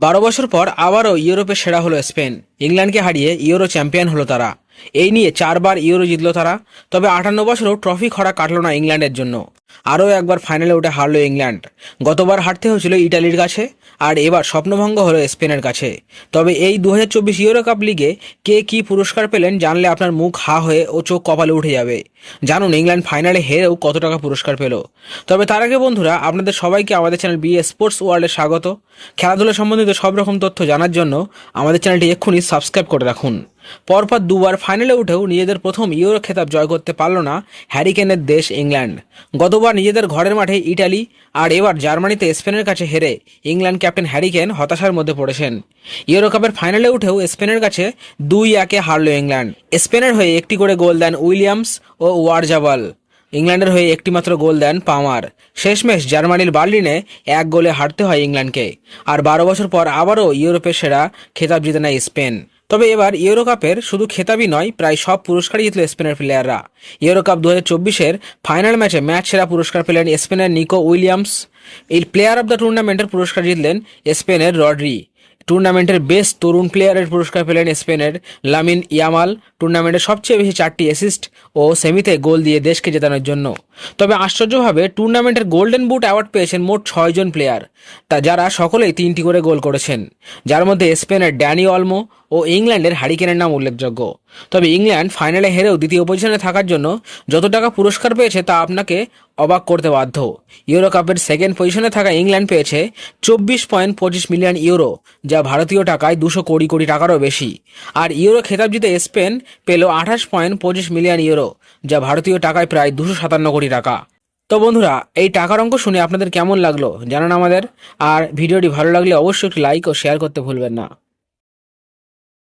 বারো বছর পর আবারও ইউরোপে সেরা হলো স্পেন। ইংল্যান্ডকে হারিয়ে ইউরো চ্যাম্পিয়ন হলো তারা। এই নিয়ে চারবার ইউরো জিতল তারা, তবে আটান্ন বছরও ট্রফি খরা কাটল না ইংল্যান্ডের জন্য। আরও একবার ফাইনালে উঠে হারল ইংল্যান্ড। গতবার হারতে হয়েছিল ইটালির কাছে, আর এবার স্বপ্নভঙ্গ হলো স্পেনের কাছে। তবে এই দু হাজার চব্বিশ ইউরো কাপ লিগে কে কি পুরস্কার পেলেন জানলে আপনার মুখ হা হয়ে ও চোখ কপালে উঠে যাবে। জানুন ইংল্যান্ড ফাইনালে হেরেও কত টাকা পুরস্কার পেল। তবে তার আগে বন্ধুরা, আপনাদের সবাইকে আমাদের চ্যানেল বি স্পোর্টস ওয়ার্ল্ডে স্বাগত। খেলাধুলা সম্বন্ধিত সব রকম তথ্য জানার জন্য আমাদের চ্যানেলটি এক্ষুনি সাবস্ক্রাইব করে রাখুন। পরপর দুবার ফাইনালে উঠেও নিজেদের প্রথম ইউরো খেতাব জয় করতে পারল না হ্যারিকেনের দেশ ইংল্যান্ড। গতবার নিজেদের ঘরের মাঠে ইটালি আর এবার জার্মানিতে স্পেনের কাছে হেরে ইংল্যান্ড ক্যাপ্টেন হ্যারিকেন হতাশার মধ্যে পড়েছেন। ইউরো কাপের ফাইনালে উঠেও স্পেনের কাছে দুই একে হারল ইংল্যান্ড। স্পেনের হয়ে একটি করে গোল দেন উইলিয়ামস ও ওয়ারজাবাল ইংল্যান্ডের হয়ে একটিমাত্র গোল দেন পামার শেষমেশ জার্মানির বার্লিনে এক গোলে হারতে হয় ইংল্যান্ডকে। আর বারো বছর পর আবারও ইউরোপের সেরা খেতাব জিতে নেয় স্পেন। তবে এবার ইউরো কাপের শুধু খেতাবই নয়, প্রায় সব পুরস্কারই জিতল স্পেনের প্লেয়াররা ইউরো কাপ দু হাজার ফাইনাল ম্যাচে ম্যাচ সেরা পুরস্কার পেলেন স্পেনের নিকো উইলিয়ামস। এই প্লেয়ার অব দ্য টুর্নামেন্টের পুরস্কার জিতলেন স্পেনের রডরি। টুর্নামেন্টের বেস্ট তরুণ প্লেয়ারের পুরস্কার পেলেন স্পেনের লামিন ইয়ামাল। টুর্নামেন্টের সবচেয়ে বেশি চারটি অ্যাসিস্ট ও সেমিতে গোল দিয়ে দেশকে জেতানোর জন্য। তবে আশ্চর্যভাবে টুর্নামেন্টের গোল্ডেন বুট অ্যাওয়ার্ড পেয়েছেন মোট ছয়জন প্লেয়ার তা যারা সকলেই তিনটি করে গোল করেছেন। যার মধ্যে স্পেনের ড্যানি অলমো ও ইংল্যান্ডের হ্যারিকেনের নাম উল্লেখযোগ্য। তবে ইংল্যান্ড ফাইনালে হেরেও দ্বিতীয় পজিশনে থাকার জন্য যত টাকা পুরস্কার পেয়েছে তা আপনাকে অবাক করতে বাধ্য। ইউরো কাপের সেকেন্ড পজিশনে থাকা ইংল্যান্ড পেয়েছে চব্বিশ পয়েন্ট পঁচিশ মিলিয়ন ইউরো, যা ভারতীয় টাকায় দুশো কোটি কোটি টাকারও বেশি। আর ইউরো খেতাব জিতে স্পেন পেল আঠাশ পয়েন্ট পঁচিশ মিলিয়ন ইউরো, যা ভারতীয় টাকায় প্রায় দুশো সাতান্ন কোটি টাকা। তো বন্ধুরা, এই টাকার অঙ্ক শুনে আপনাদের কেমন লাগল জানান আমাদের, আর ভিডিওটি ভালো লাগলে অবশ্যই একটি লাইক ও শেয়ার করতে ভুলবেন না।